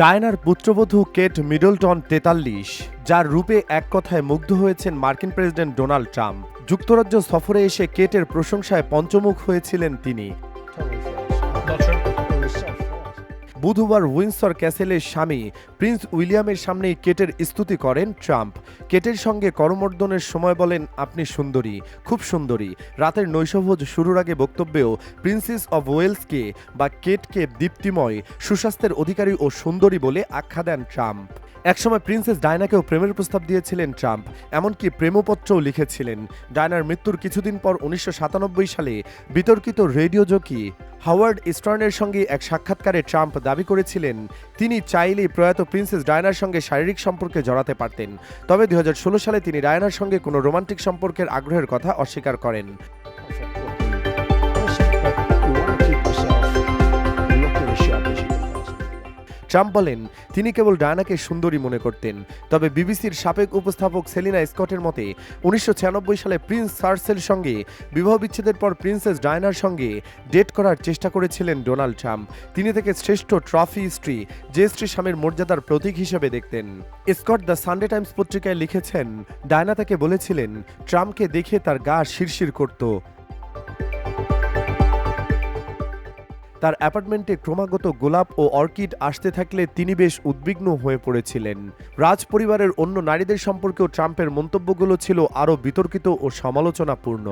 ডায়নার পুত্রবধূ Kate Middleton তেতাল্লিশ, যার রূপে এক কথায় মুগ্ধ হয়েছেন মার্কিন প্রেসিডেন্ট ডোনাল্ড ট্রাম্প। যুক্তরাজ্য সফরে এসে কেটের প্রশংসায় পঞ্চমুখ হয়েছিলেন তিনি। বুধবার উইন্সর ক্যাসেলের স্বামী প্রিন্স উইলিয়ামের সামনেই কেটের স্তুতি করেন ট্রাম্প। কেটের সঙ্গে করমর্দনের সময় বলেন, আপনি সুন্দরী, খুব সুন্দরী। রাতের নৈশভোজ শুরুর আগে বক্তব্যেও প্রিন্সেস অব ওয়েলসকে বা কেটকে দীপ্তিময়, সুস্বাস্থ্যের অধিকারী ও সুন্দরী বলে আখ্যা দেন ট্রাম্প। একসময় প্রিন্সেস ডায়নাকেও প্রেমের প্রস্তাব দিয়েছিলেন ট্রাম্প, এমনকি প্রেমপত্রও লিখেছিলেন। ডায়নার মৃত্যুর কিছুদিন পর উনিশশো সাতানব্বই সালে বিতর্কিত রেডিও জকি হাওয়ার্ড ইস্টার্নের সঙ্গে এক সাক্ষাৎকারে ট্রাম্প দাবি করেছিলেন, তিনি চাইলেই প্রয়াত প্রিন্সেস ডায়নার সঙ্গে শারীরিক সম্পর্কে জড়াতে পারতেন। তবে দু হাজার ষোলো সালে তিনি ডায়নার সঙ্গে কোনো রোমান্টিক সম্পর্কের আগ্রহের কথা অস্বীকার করেন। ট্রাম্প বলেন, তিনি কেবল ডায়নাকে সুন্দরী মনে করতেন। তবে বিবিসির সাবেক উপস্থাপক সেলিনা স্কটের মতে, উনিশশো ছিয়ানব্বই সালে প্রিন্স চার্লসের সঙ্গে বিবাহ বিচ্ছেদের পর প্রিন্সেস ডায়নার সঙ্গে ডেট করার চেষ্টা করেছিলেন ডোনাল্ড ট্রাম্প। তিনি থেকে শ্রেষ্ঠ ট্রফি স্ত্রী যে স্ত্রী স্বামীর মর্যাদার প্রতীক হিসেবে দেখতেন। স্কট দ্য সানডে টাইমস পত্রিকায় লিখেছেন, ডায়না তাকে বলেছিলেন, ট্রাম্পকে দেখে তার গা শিরশির করত। তার অ্যাপার্টমেন্টে ক্রমাগত গোলাপ ও অর্কিড আসতে থাকলে তিনি বেশ উদ্বিগ্ন হয়ে পড়েছিলেন। রাজ পরিবারের অন্য নারীদের সম্পর্কেও ট্রাম্পের মন্তব্যগুলো ছিল আরও বিতর্কিত ও সমালোচনাপূর্ণ।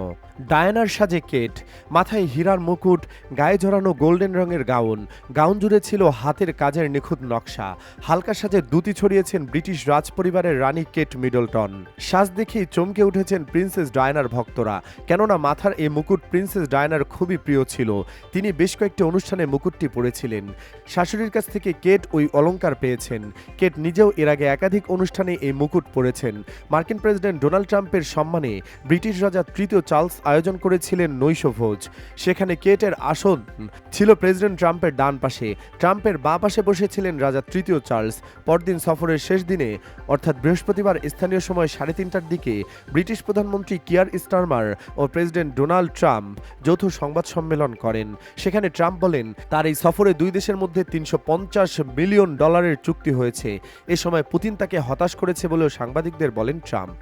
ডায়ানার সাজে কেট, মাথায় হীরার মুকুট, গায়ে ঝরানো গোল্ডেন রঙের গাউন গাউন জুড়ে ছিল হাতের কাজের নিখুঁত নকশা। হালকা সাজে দুতি ছড়িয়েছেন ব্রিটিশ রাজ পরিবারের রানী কেট মিডলটন। সাজ দেখেই চমকে উঠেছেন প্রিন্সেস ডায়নার ভক্তরা, কেননা মাথার এই মুকুট প্রিন্সেস ডায়নার খুবই প্রিয় ছিল। তিনি বেশ কয়েকটি অনুষ্ঠানে মুকুটটি পরেছিলেন শাশুড়ির কাছ থেকে কেট ওই অলঙ্কার পেয়েছেন। কেট নিজেও এর আগে একাধিক অনুষ্ঠানে এই মুকুট পরেছেন। মার্কিন প্রেসিডেন্ট ডোনাল্ড ট্রাম্পের সম্মানে ব্রিটিশ রাজা তৃতীয় চার্লস আয়োজন করেছিলেন নৈশভোজ। সেখানে কেটের আসন ছিল প্রেসিডেন্ট ট্রাম্পের ডান পাশে। ট্রাম্পের বাঁ পাশে বসেছিলেন রাজা তৃতীয় চার্লস। পরদিন সফরের শেষ দিনে, অর্থাৎ বৃহস্পতিবার স্থানীয় সময় সাড়ে তিনটার দিকে, ব্রিটিশ প্রধানমন্ত্রী কিয়ার স্টারমার ও প্রেসিডেন্ট ডোনাল্ড ট্রাম্প যৌথ সংবাদ সম্মেলন করেন। সেখানে ট্রাম্প বলেন, তার এই সফরে দুই দেশের মধ্যে তিনশো মিলিয়ন ডলারের চুক্তি হয়েছে। এ সময় পুতিন তাকে হতাশ করেছে বলেও সাংবাদিকদের বলেন ট্রাম্প।